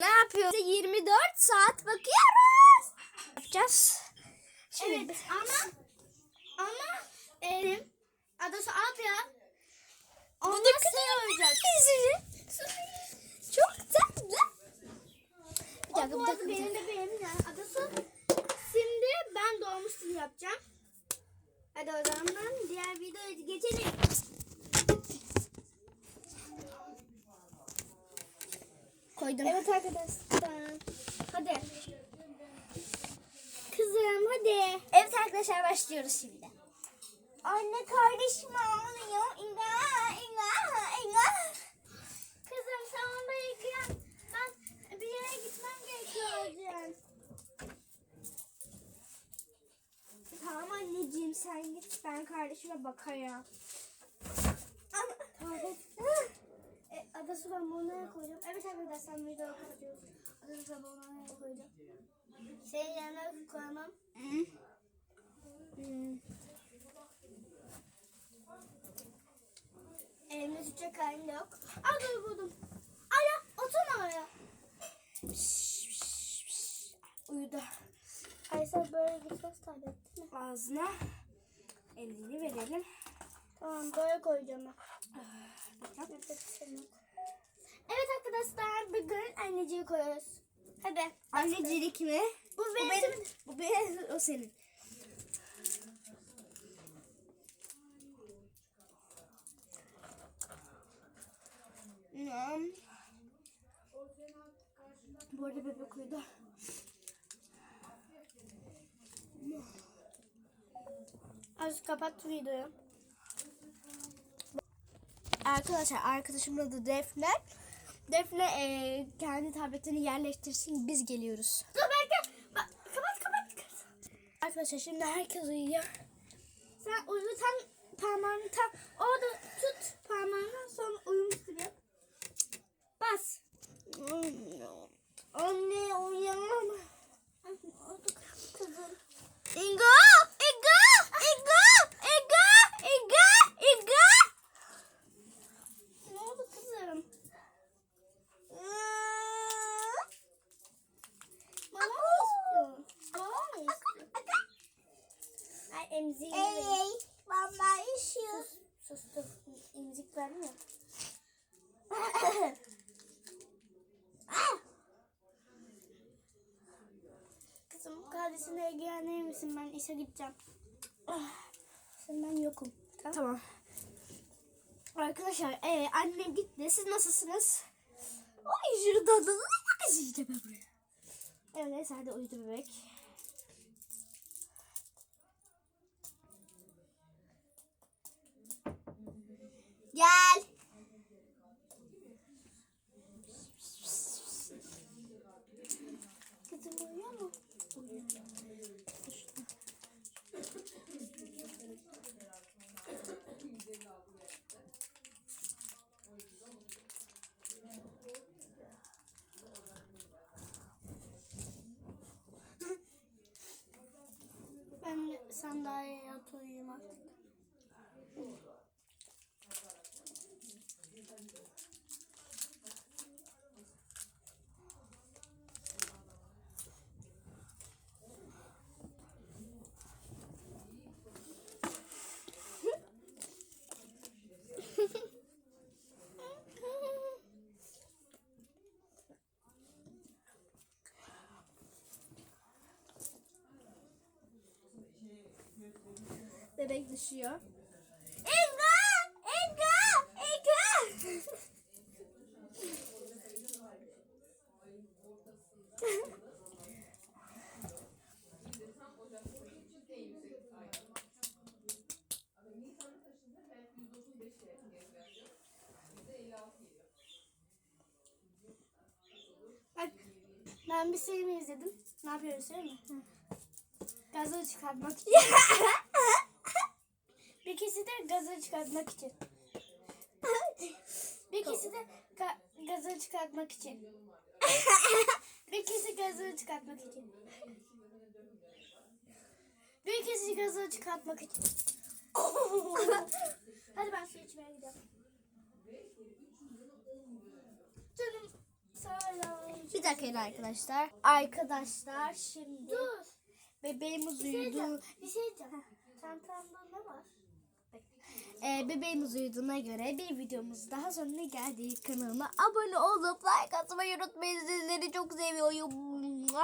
Ne yapıyoruz? 24 saat bakıyoruz. Yapacağız. Şimdi Evet ama ama elim adası at ya. Bu Ondan kadar olacak. Çok tatlı. Bir O dakika, bu arada dakika, bir benim de benim yani adası. Şimdi ben doğmuştum yapacağım. Hadi o zaman diğer videoya geçelim. Koydum. Evet arkadaşlar. Hadi. Kızım hadi. Evet arkadaşlar başlıyoruz şimdi. Anne kardeşim ağlıyor. İnga, inga, inga. Kızım sen yıkayan. Ben bir yere gitmem gerekiyor. Tamam anneciğim sen git ben kardeşime bakarım. Tamam. Adası ben bunu koyacağım? Evet arkadaşlar video kapatıyoruz. Adası ben bunu koyacağım? Senin yanına koyamam. Hmm. Elimde tutacak halim de yok. Aa dur buldum. Aya oturma oraya. Uyudu. Ay sen böyle gitmez tablet değil mi? Ağzına elini verelim. Tamam böyle koyacağım ben. Yapacak bir şey yok. Evet arkadaşlar bugün anneciği koyuyoruz. Hadi. Annecilik mi? Bu Bu benim. benim. Bu benim. O senin. Hmm. Bu arada bebek uyudu. Az kapat videoyu. Arkadaşlar arkadaşımın adı Defne. Defne eee, kendi tabletini yerleştirsin biz geliyoruz. Dur bekle. Bak, kapat kapat. Arkadaşlar şimdi herkes uyuyor. Sen uyu sen parmağını tam orada tut parmağını sonra uyumuştur ya. Bas. Anne uyanma. Kızım. İnga! İnga! İnga! İnga! İnga! İnga! Ne oldu kızım? Mama mı istiyorsun? Mama mı istiyorsun? Emziğini ver. Mama işiyor. Sus sus dur. Emzik verme. Kızım kardeşine ilgilenir misin? Ben işe gideceğim. Şimdi ben yokum. Tamam. Tamam. Arkadaşlar ee, annem gitti. Siz nasılsınız? Ay şuradan da bak işte ben buraya. Evet neyse hadi uyudu bebek. Gel. Kızım uyuyor mu? Ben sandalyeye yat uyuyayım artık. Bebek düşüyor. İnga! İnga! İnga! Bak ben bir film izledim. Ne yapıyoruz söyleyeyim mi? Gazı çıkartmak ikisi de gazı çıkartmak için. ikisi de ga- gazı çıkartmak için. bir ikisi gazı çıkartmak için. Bir ikisi gazı çıkartmak için. Hadi ben su içmeye gidiyorum. Canım. Bir dakika arkadaşlar. Arkadaşlar şimdi Dur. bebeğimiz şey uyudu. Bir şey diyeceğim. Çantamda ne var? Ee, bebeğimiz uyuduğuna göre bir videomuz daha sonuna geldik. Kanalıma abone olup like atmayı unutmayın. Sizleri çok seviyorum.